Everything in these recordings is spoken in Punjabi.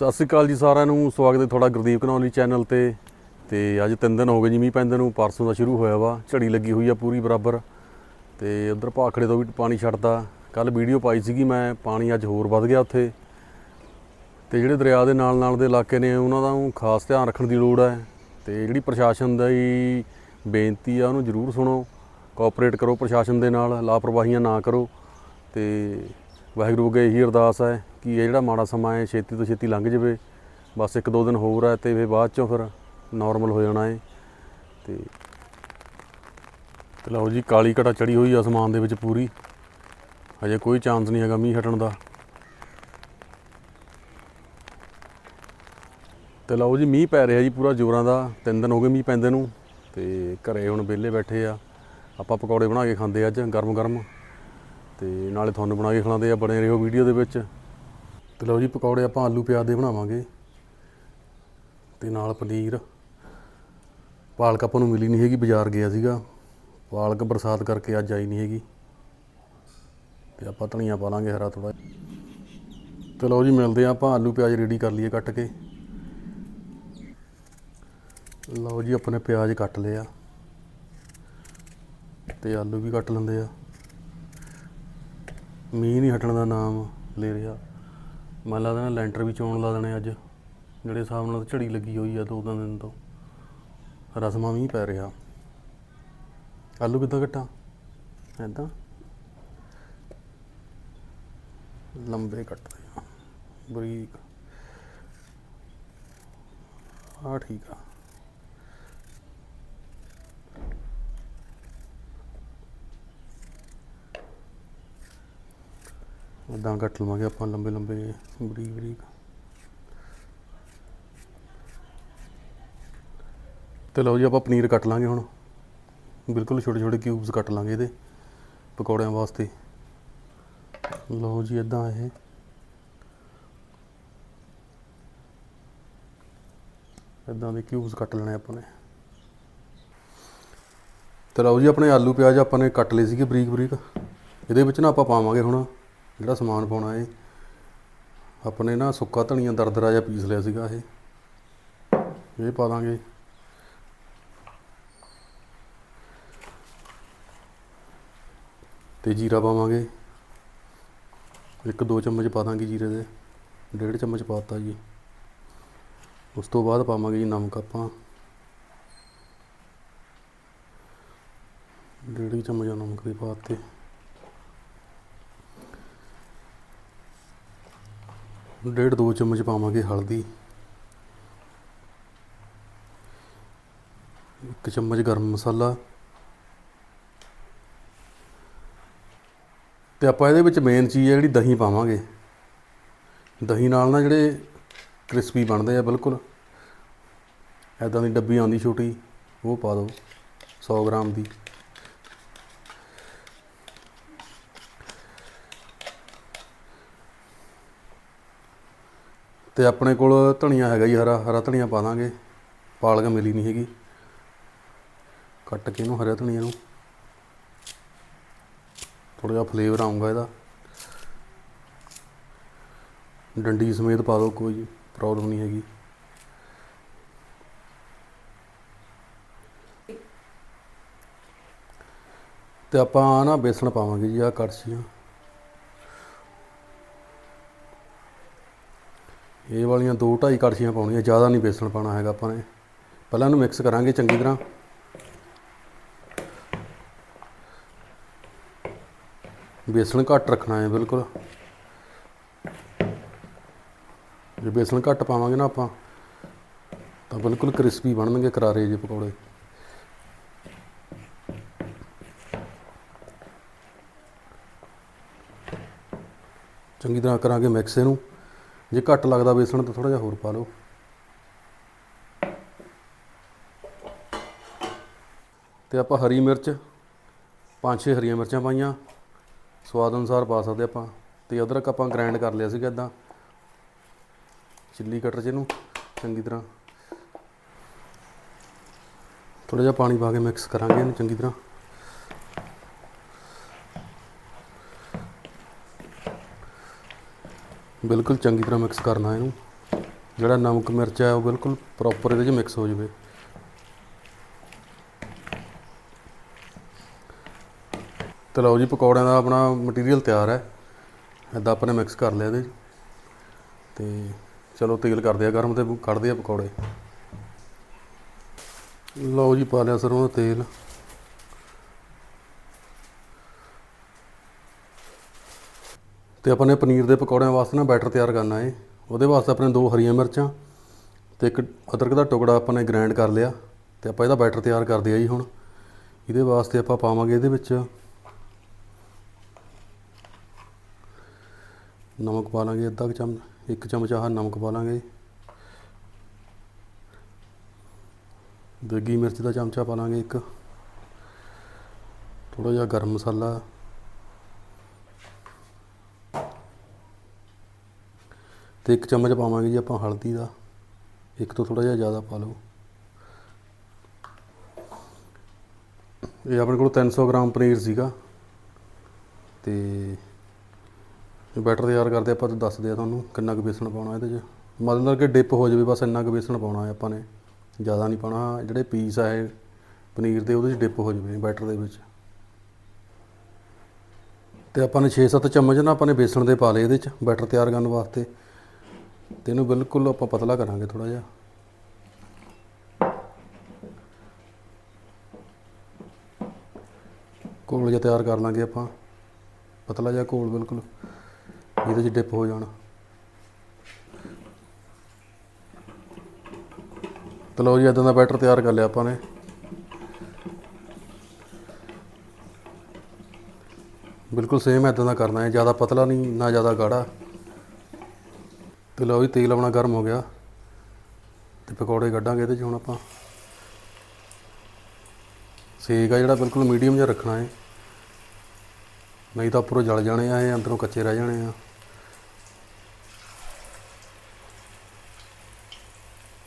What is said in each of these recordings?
ਸਤਿ ਸ਼੍ਰੀ ਅਕਾਲ ਜੀ ਸਾਰਿਆਂ ਨੂੰ। ਸਵਾਗਤ ਹੈ ਤੁਹਾਡਾ ਗੁਰਦੀਪ ਕਨੌਲੀ ਚੈਨਲ ਤੇ। ਤੇ ਅੱਜ ਤਿੰਨ ਦਿਨ ਹੋ ਗਏ ਜੀ ਮੀਂਹ ਪੈਂਦੇ ਨੂੰ। ਪਰਸੋਂ ਦਾ ਸ਼ੁਰੂ ਹੋਇਆ ਵਾ। ਝੜੀ ਲੱਗੀ ਹੋਈ ਆ ਪੂਰੀ ਬਰਾਬਰ। ਤੇ ਉਧਰ ਭਾਖੜੇ ਤੋਂ ਵੀ ਪਾਣੀ ਛੱਡਦਾ ਕੱਲ ਵੀਡੀਓ ਪਾਈ ਸੀਗੀ ਮੈਂ। ਪਾਣੀ ਅੱਜ ਹੋਰ ਵੱਧ ਗਿਆ ਉੱਥੇ। ਤੇ ਜਿਹੜੇ ਦਰਿਆ ਦੇ ਨਾਲ ਨਾਲ ਦੇ ਇਲਾਕੇ ਨੇ, ਉਹਨਾਂ ਦਾ ਖਾਸ ਧਿਆਨ ਰੱਖਣ ਦੀ ਲੋੜ ਹੈ। ਤੇ ਜਿਹੜੀ ਪ੍ਰਸ਼ਾਸਨ ਦੀ ਬੇਨਤੀ ਆ, ਉਹਨੂੰ ਜ਼ਰੂਰ ਸੁਣੋ। ਕੋਆਪਰੇਟ ਕਰੋ ਪ੍ਰਸ਼ਾਸਨ ਦੇ ਨਾਲ। ਲਾਪਰਵਾਹੀਆਂ ਨਾ ਕਰੋ। ਤੇ ਵਾਹਿਗੁਰੂ ਅੱਗੇ ਇਹੀ ਅਰਦਾਸ ਹੈ। ਕਿ ਇਹ ਜਿਹੜਾ ਮਾੜਾ ਸਮਾਂ ਹੈ, ਛੇਤੀ ਤੋਂ ਛੇਤੀ ਲੰਘ ਜਾਵੇ। ਬਸ ਇੱਕ ਦੋ ਦਿਨ ਹੋਰ ਹੈ ਤੇ ਫਿਰ ਬਾਅਦ ਚੋਂ ਫਿਰ ਨਾਰਮਲ ਹੋ ਜਾਣਾ ਹੈ। ਤੇ ਤੇ ਲਓ ਜੀ, ਕਾਲੀ ਘਟਾ ਚੜੀ ਹੋਈ ਆ ਅਸਮਾਨ ਦੇ ਵਿੱਚ ਪੂਰੀ। ਹਜੇ ਕੋਈ ਚਾਂਸ ਨਹੀਂ ਹੈਗਾ ਮੀਂਹ ਹਟਣ ਦਾ। ਤੇ ਲਓ ਜੀ, ਮੀਂਹ ਪੈ ਰਿਹਾ ਜੀ ਪੂਰਾ ਜ਼ੋਰਾਂ ਦਾ। ਤਿੰਨ ਦਿਨ ਹੋ ਗਏ ਮੀਂਹ ਪੈਂਦੇ ਨੂੰ। ਤੇ ਘਰੇ ਹੁਣ ਵਿਹਲੇ ਬੈਠੇ ਆ। ਆਪਾਂ ਪਕੌੜੇ ਬਣਾ ਕੇ ਖਾਂਦੇ ਅੱਜ ਗਰਮ ਗਰਮ ਤੇ ਨਾਲੇ ਤੁਹਾਨੂੰ ਬਣਾ ਕੇ ਖਿਲਾਉਂਦੇ ਆ ਬਣੇ ਰਹੋ ਵੀਡੀਓ ਦੇ ਵਿੱਚ। ਤੇ ਲਓ ਜੀ ਪਕੌੜੇ ਆਪਾਂ ਆਲੂ ਪਿਆਜ਼ ਦੇ ਬਣਾਵਾਂਗੇ ਤੇ ਨਾਲ ਪਨੀਰ। ਪਾਲਕ ਆਪਾਂ ਨੂੰ ਮਿਲੀ ਨਹੀਂ ਹੈਗੀ, ਬਾਜ਼ਾਰ ਗਿਆ ਸੀਗਾ। ਪਾਲਕ ਬਰਸਾਤ ਕਰਕੇ ਅੱਜ ਆਈ ਨਹੀਂ ਹੈਗੀ। ਤੇ ਆਪਾਂ ਧਨੀਆ ਪਾ ਲਾਂਗੇ ਹਰਾ ਥੋੜਾ ਤੇ ਲਓ ਜੀ ਮਿਲਦੇ ਆ ਆਪਾਂ, ਆਲੂ ਪਿਆਜ਼ ਰੈਡੀ ਕਰ ਲਈਏ ਕੱਟ ਕੇ। ਲਓ ਜੀ ਆਪਣੇ ਪਿਆਜ਼ ਕੱਟ ਲਏ ਆ। ਤੇ ਆਲੂ ਵੀ ਕੱਟ ਲੈਂਦੇ ਆ। ਮੀਂਹ ਨਹੀਂ ਹਟਣ ਦਾ ਨਾਮ ਲੈ ਰਿਹਾ। ਮੈਨੂੰ ਲੱਗਦਾ ਨਾ ਲੈਂਟਰ ਵੀ ਚੋਣ ਲਾ ਦੇਣੇ ਅੱਜ। ਜਿਹੜੇ ਹਿਸਾਬ ਨਾਲ ਝੜੀ ਲੱਗੀ ਹੋਈ ਆ ਦੋ ਤਿੰਨ ਦਿਨ ਤੋਂ। ਰਸਮਾਂ ਵੀ ਪੈ ਰਿਹਾ। ਆਲੂ ਕਿੱਦਾਂ ਕੱਟਾਂ? ਐਦਾਂ ਲੰਬੇ ਕੱਟਦੇ ਆ। ਬਰੀਕ। ਆ ਠੀਕ ਆ। ਉਦਾਂ ਕੱਟ ਲਵਾਂਗੇ ਆਪਾਂ ਲੰਬੇ ਲੰਬੇ ਬਰੀਕ ਬਰੀਕ। ਤੇ ਲਓ ਜੀ, ਆਪਾਂ ਪਨੀਰ ਕੱਟ ਲਾਂਗੇ ਹੁਣ। ਬਿਲਕੁਲ ਛੋਟੇ ਛੋਟੇ ਕਿਊਬਸ ਕੱਟ ਲਾਂਗੇ ਇਹਦੇ ਪਕੌੜਿਆਂ ਵਾਸਤੇ। ਲਓ ਜੀ ਇਦਾਂ ਇਹ। ਇਦਾਂ ਦੇ ਕਿਊਬਸ ਕੱਟ ਲੈਣੇ ਆਪਾਂ ਨੇ। ਤੇ ਲਓ ਜੀ, ਆਪਣੇ ਆਲੂ ਪਿਆਜ਼ ਆਪਾਂ ਨੇ ਕੱਟ ਲਏ ਸੀਗੇ ਬਰੀਕ ਬਰੀਕ। ਇਹਦੇ ਵਿੱਚ ਨਾ ਆਪਾਂ ਪਾਵਾਂਗੇ ਹੁਣ ਜਿਹੜਾ ਸਮਾਨ ਪਾਉਣਾ ਹੈ ਆਪਣੇ ਨਾ ਸੁੱਕਾ ਧਨੀਆ ਦਰਦਰਾ ਜਿਹਾ ਪੀਸ ਲਿਆ ਸੀਗਾ ਇਹ। ਇਹ ਪਾ ਦਾਂਗੇ। ਤੇ ਜੀਰਾ ਪਾਵਾਂਗੇ। ਇੱਕ ਦੋ ਚਮਚ ਪਾ ਦਾਂਗੇ ਜੀਰੇ ਦੇ। ਡੇਢ ਚਮਚ ਪਾਤਾ ਜੀ। ਉਸ ਤੋਂ ਬਾਅਦ ਪਾਵਾਂਗੇ ਜੀ ਨਮਕ ਆਪਾਂ। ਡੇਢ ਕੁ ਚਮਚ ਨਮਕ ਦੇ ਪਾਤੇ ਡੇਢ ਦੋ ਚਮਚ ਪਾਵਾਂਗੇ ਹਲਦੀ। ਇੱਕ ਚਮਚ ਗਰਮ ਮਸਾਲਾ। ਤੇ ਆਪਾਂ ਇਹਦੇ ਵਿੱਚ ਮੇਨ ਚੀਜ਼ ਹੈ ਜਿਹੜੀ ਦਹੀਂ ਪਾਵਾਂਗੇ। ਦਹੀਂ ਨਾਲ ਨਾ ਜਿਹੜੇ ਕ੍ਰਿਸਪੀ ਬਣਦੇ ਆ ਬਿਲਕੁਲ। ਐਦਾਂ ਦੀ ਡੱਬੀ ਆਉਂਦੀ ਛੋਟੀ, ਉਹ ਪਾ ਦਿਓ 100 ਗ੍ਰਾਮ ਦੀ। ਤੇ ਆਪਣੇ ਕੋਲ ਧਨੀਆ ਹੈਗਾ ਜੀ, ਹਰਾ ਹਰਾ ਧਨੀਆ ਪਾ ਦਾਂਗੇ। ਪਾਲਕ ਮਿਲੀ ਨਹੀਂ ਹੈਗੀ। ਕੱਟ ਕੇ ਇਹਨੂੰ ਹਰਾ ਧਨੀਆ ਨੂੰ। ਥੋੜਾ ਜਿਹਾ ਫਲੇਵਰ ਆਊਗਾ ਇਹਦਾ। ਡੰਡੀ ਸਮੇਤ ਪਾ ਦਿਓ ਕੋਈ ਪ੍ਰੋਬਲਮ ਨਹੀਂ ਹੈਗੀ। ਤੇ ਆਪਾਂ ਨਾ ਬੇਸਣ ਪਾਵਾਂਗੇ ਜੀ ਆ। ਕੜਛੀਆਂ ਇਹ ਵਾਲੀਆਂ ਦੋ ਢਾਈ ਕੜਛੀਆਂ ਪਾਉਣੀਆਂ, ਜ਼ਿਆਦਾ ਨਹੀਂ ਬੇਸਣ ਪਾਣਾ ਹੈਗਾ ਆਪਾਂ ਨੇ। ਪਹਿਲਾਂ ਇਹਨੂੰ ਮਿਕਸ ਕਰਾਂਗੇ ਚੰਗੀ ਤਰ੍ਹਾਂ। ਬੇਸਣ ਘੱਟ ਰੱਖਣਾ ਹੈ, ਬਿਲਕੁਲ। ਜੇ ਬੇਸਣ ਘੱਟ ਪਾਵਾਂਗੇ ਨਾ ਆਪਾਂ, ਤਾਂ ਬਿਲਕੁਲ ਕ੍ਰਿਸਪੀ ਬਣਨਗੇ ਕਰਾਰੇ ਜਿਹੇ ਪਕੌੜੇ। ਚੰਗੀ ਤਰ੍ਹਾਂ ਕਰਾਂਗੇ ਮਿਕਸ ਇਹਨੂੰ। ਜੇ ਘੱਟ ਲੱਗਦਾ ਬੇਸਣ ਤਾਂ ਥੋੜਾ ਜਿਹਾ ਹੋਰ ਪਾ ਲਓ। ਤੇ ਆਪਾਂ ਹਰੀ ਮਿਰਚ, ਪੰਜ ਛੇ ਹਰੀਆਂ ਮਿਰਚਾਂ ਪਾਈਆਂ। ਸਵਾਦ ਅਨੁਸਾਰ ਪਾ ਸਕਦੇ ਆਪਾਂ। ਤੇ ਅਦਰਕ ਆਪਾਂ ਗ੍ਰਾਈਂਡ ਕਰ ਲਿਆ ਸੀਗਾ ਇਦਾਂ ਚਿੱਲੀ ਕਟਰ ਜਿਹਨੂੰ ਚੰਗੀ ਤਰ੍ਹਾਂ। ਥੋੜਾ ਜਿਹਾ ਪਾਣੀ ਪਾ ਕੇ ਮਿਕਸ ਕਰਾਂਗੇ ਇਹਨੂੰ ਚੰਗੀ ਤਰ੍ਹਾਂ। ਬਿਲਕੁਲ ਚੰਗੀ ਤਰ੍ਹਾਂ ਮਿਕਸ ਕਰਨਾ ਇਹਨੂੰ। ਜਿਹੜਾ ਨਮਕ ਮਿਰਚ ਹੈ, ਉਹ ਬਿਲਕੁਲ ਪ੍ਰੋਪਰ ਇਹਦੇ 'ਚ ਮਿਕਸ ਹੋ ਜਾਵੇ। ਤੇ ਲਓ ਜੀ, ਪਕੌੜਿਆਂ ਦਾ ਆਪਣਾ ਮਟੀਰੀਅਲ ਤਿਆਰ ਹੈ। ਇੱਦਾਂ ਆਪਾਂ ਨੇ ਮਿਕਸ ਕਰ ਲਿਆ ਇਹਦੇ 'ਚ। ਤੇ ਚਲੋ, ਤੇਲ ਕਰਦੇ ਆ ਗਰਮ ਤੇ ਕੱਢਦੇ ਆ ਪਕੌੜੇ। ਲਓ ਜੀ, ਪਾ ਲਿਆ ਸਰੋਂ ਦਾ ਤੇਲ। ਤੇ ਆਪਾਂ ਨੇ ਪਨੀਰ ਦੇ ਪਕੌੜਿਆਂ ਵਾਸਤੇ ਨਾ ਬੈਟਰ ਤਿਆਰ ਕਰਨਾ ਹੈ ਉਹਦੇ ਵਾਸਤੇ ਆਪਣੇ ਦੋ ਹਰੀਆਂ ਮਿਰਚਾਂ ਤੇ ਇੱਕ ਅਦਰਕ ਦਾ ਟੁਕੜਾ ਆਪਾਂ ਨੇ ਗ੍ਰਾਈਂਡ ਕਰ ਲਿਆ ਤੇ ਆਪਾਂ ਇਹਦਾ ਬੈਟਰ ਤਿਆਰ ਕਰਦੇ ਆ ਜੀ ਹੁਣ। ਇਹਦੇ ਵਾਸਤੇ ਆਪਾਂ ਪਾਵਾਂਗੇ ਇਹਦੇ ਵਿੱਚ ਨਮਕ ਪਾ ਲਾਂਗੇ ਅੱਧਾ ਕੁ ਚਮ ਇੱਕ ਚਮਚ ਆਹ ਨਮਕ ਪਾ ਲਾਂਗੇ। ਦੇਗੀ ਮਿਰਚ ਦਾ ਚਮਚਾ ਪਾ ਲਾਂਗੇ ਇੱਕ। ਥੋੜਾ ਜਿਹਾ ਗਰਮ ਮਸਾਲਾ ਤੇ ਇੱਕ ਚਮਚ ਪਾਵਾਂਗੇ ਜੀ ਆਪਾਂ ਹਲਦੀ ਦਾ। ਇੱਕ ਤੋਂ ਥੋੜਾ ਜਿਹਾ ਜ਼ਿਆਦਾ ਪਾ ਲਓ। ਇਹ ਆਪਣੇ ਕੋਲ 300 ਗ੍ਰਾਮ ਪਨੀਰ ਸੀਗਾ। ਤੇ ਇਹ ਬੈਟਰ ਤਿਆਰ ਕਰਦੇ ਆਪਾਂ ਦੱਸਦੇ ਆ ਤੁਹਾਨੂੰ ਕਿੰਨਾ ਕੁ ਬੇਸਣ ਪਾਉਣਾ ਇਹਦੇ 'ਚ। ਮਤਲਬ ਕਿ ਡਿਪ ਹੋ ਜਾਵੇ ਬਸ ਇੰਨਾ ਕੁ ਬੇਸਣ ਪਾਉਣਾ ਹੈ ਆਪਾਂ ਨੇ। ਜ਼ਿਆਦਾ ਨਹੀਂ ਪਾਉਣਾ, ਜਿਹੜੇ ਪੀਸ ਆ ਇਹ ਪਨੀਰ ਦੇ ਉਹਦੇ 'ਚ ਡਿਪ ਹੋ ਜਾਵੇ ਬੈਟਰ ਦੇ ਵਿੱਚ। ਤੇ ਆਪਾਂ ਨੇ 6-7 ਚਮਚ ਨਾ ਆਪਾਂ ਨੇ ਬੇਸਣ ਦੇ ਪਾ ਲਏ ਇਹਦੇ 'ਚ ਬੈਟਰ ਤਿਆਰ ਕਰਨ ਵਾਸਤੇ। ਤੇ ਇਹਨੂੰ ਬਿਲਕੁਲ ਆਪਾਂ ਪਤਲਾ ਕਰਾਂਗੇ ਥੋੜਾ ਜਿਹਾ। ਘੋਲ ਜਿਹਾ ਤਿਆਰ ਕਰ ਲਾਂਗੇ ਆਪਾਂ। ਪਤਲਾ ਜਿਹਾ ਘੋਲ ਬਿਲਕੁਲ, ਜਿਹਦੇ 'ਚ ਡਿਪ ਹੋ ਜਾਣਾ। ਤੇ ਲਓ ਜੀ ਇਦਾਂ ਦਾ ਬੈਟਰ ਤਿਆਰ ਕਰ ਲਿਆ ਆਪਾਂ ਨੇ। ਬਿਲਕੁਲ ਸੇਮ ਇਦਾਂ ਦਾ ਕਰਨਾ ਹੈ, ਜ਼ਿਆਦਾ ਪਤਲਾ ਨਹੀਂ, ਨਾ ਜ਼ਿਆਦਾ ਗਾੜਾ। ਤੇ ਲਓ ਜੀ ਤੇਲ ਆਪਣਾ ਗਰਮ ਹੋ ਗਿਆ। ਤੇ ਪਕੌੜੇ ਕੱਢਾਂਗੇ ਇਹਦੇ 'ਚ ਹੁਣ ਆਪਾਂ। ਸੇਕ ਆ ਜਿਹੜਾ ਬਿਲਕੁਲ ਮੀਡੀਅਮ ਜਿਹਾ ਰੱਖਣਾ ਹੈ ਨਹੀਂ ਤਾਂ ਉੱਪਰੋਂ ਜਲ ਜਾਣੇ ਆ ਇਹ, ਅੰਦਰੋਂ ਕੱਚੇ ਰਹਿ ਜਾਣੇ ਆ।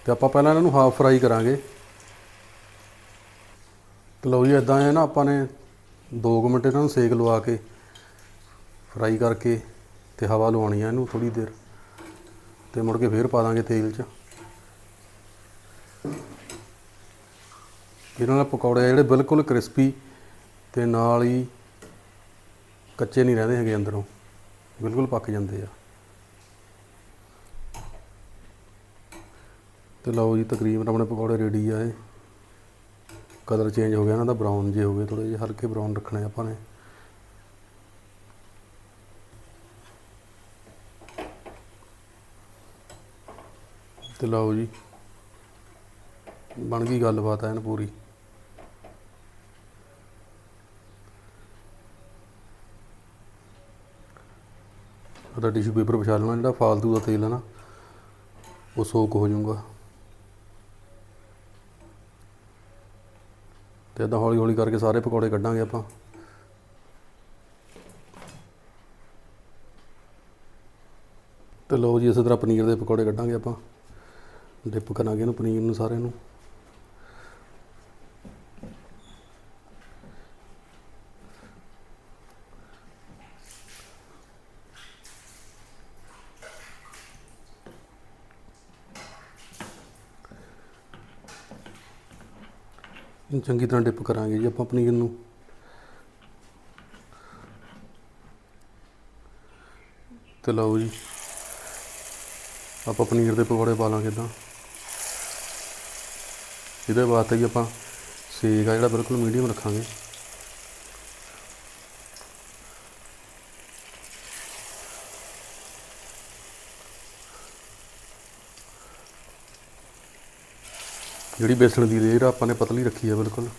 ਤੇ ਆਪਾਂ ਪਹਿਲਾਂ ਇਹਨਾਂ ਨੂੰ ਹਾਫ ਫਰਾਈ ਕਰਾਂਗੇ। ਤੇ ਲਓ ਜੀ ਇਦਾਂ ਹੈ ਨਾ ਆਪਾਂ ਨੇ 2 ਮਿੰਟ ਇਹਨਾਂ ਨੂੰ ਸੇਕ ਲਵਾ ਕੇ ਫਰਾਈ ਕਰਕੇ ਤੇ ਹਵਾ ਲਵਾਉਣੀ ਆ ਇਹਨੂੰ ਥੋੜੀ ਦੇਰ। ਤੇ ਮੁੜ ਕੇ ਫੇਰ ਪਾ ਦਾਂਗੇ ਤੇਲ 'ਚ। ਇਹਨਾਂ ਨਾਲ ਪਕੌੜੇ ਆ ਜਿਹੜੇ ਬਿਲਕੁਲ ਕ੍ਰਿਸਪੀ ਤੇ ਨਾਲ ਹੀ ਕੱਚੇ ਨਹੀਂ ਰਹਿੰਦੇ ਹੈਗੇ ਅੰਦਰੋਂ। ਬਿਲਕੁਲ ਪੱਕ ਜਾਂਦੇ ਆ। ਤੇ ਲਓ ਜੀ, ਤਕਰੀਬਨ ਆਪਣੇ ਪਕੌੜੇ ਰੈਡੀ ਆ ਇਹ। ਕਲਰ ਚੇਂਜ ਹੋ ਗਿਆ, ਇਹਨਾਂ ਦਾ ਬਰਾਊਨ ਜੇ ਹੋ ਗਏ ਥੋੜੇ ਜਿਹੇ ਹਲਕੇ ਬਰਾਊਨ ਰੱਖਣੇ ਆਪਾਂ ਨੇ। ਤੇ ਲਓ ਜੀ। ਬਣ ਗਈ ਗੱਲਬਾਤ ਐਨ ਪੂਰੀ। ਉਹਦਾ ਟਿਸ਼ੂ ਪੇਪਰ ਵਿਛਾ ਲੈਣਾ, ਜਿਹੜਾ ਫਾਲਤੂ ਦਾ ਤੇਲ ਹੈ ਨਾ, ਉਹ ਸੋਕ ਹੋ ਜਾਊਗਾ। ਤੇ ਇਦਾਂ ਹੌਲੀ ਹੌਲੀ ਕਰਕੇ ਸਾਰੇ ਪਕੌੜੇ ਕੱਢਾਂਗੇ ਆਪਾਂ। ਤੇ ਲਓ ਜੀ, ਇਸੇ ਤਰ੍ਹਾਂ ਪਨੀਰ ਦੇ ਪਕੌੜੇ ਕੱਢਾਂਗੇ ਆਪਾਂ। ਡਿਪ ਕਰਾਂਗੇ ਇਹਨੂੰ ਪਨੀਰ ਨੂੰ ਸਾਰਿਆਂ ਨੂੰ। ਚੰਗੀ ਤਰ੍ਹਾਂ ਡਿਪ ਕਰਾਂਗੇ ਜੀ ਆਪਾਂ ਪਨੀਰ ਨੂੰ। ਤੇ ਲਓ ਜੀ, ਆਪਾਂ ਪਨੀਰ ਦੇ ਪਕੌੜੇ ਪਾ ਲਾਂਗੇ ਇਦਾਂ। ਇਹਦੇ ਵਾਸਤੇ ਵੀ ਆਪਾਂ ਸੇਕ ਆ ਜਿਹੜਾ ਬਿਲਕੁਲ ਮੀਡੀਅਮ ਰੱਖਾਂਗੇ। ਜਿਹੜੀ ਬੇਸਣ ਦੀ ਲੇਅਰ ਆਪਾਂ ਨੇ ਪਤਲੀ ਰੱਖੀ ਹੈ ਬਿਲਕੁਲ।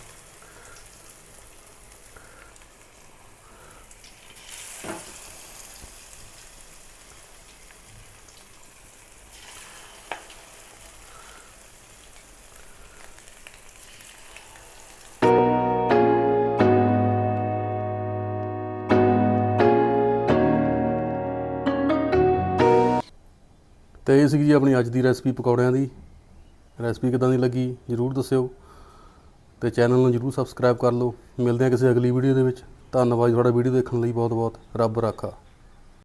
ਤੇ ਇਹ ਸੀਗੀ ਜੀ ਆਪਣੀ ਅੱਜ ਦੀ ਰੈਸਪੀ ਪਕੌੜਿਆਂ ਦੀ। ਰੈਸਪੀ ਕਿਦਾਂ ਦੀ ਲੱਗੀ ਜਰੂਰ ਦੱਸਿਓ ਤੇ ਚੈਨਲ ਨੂੰ ਜਰੂਰ ਸਬਸਕ੍ਰਾਈਬ ਕਰ ਲਓ। ਮਿਲਦੇ ਹਾਂ ਕਿਸੇ ਅਗਲੀ ਵੀਡੀਓ ਦੇ ਵਿੱਚ। ਧੰਨਵਾਦ ਤੁਹਾਡਾ ਵੀਡੀਓ ਦੇਖਣ ਲਈ ਬਹੁਤ ਬਹੁਤ ਰੱਬ ਰਾਖਾ।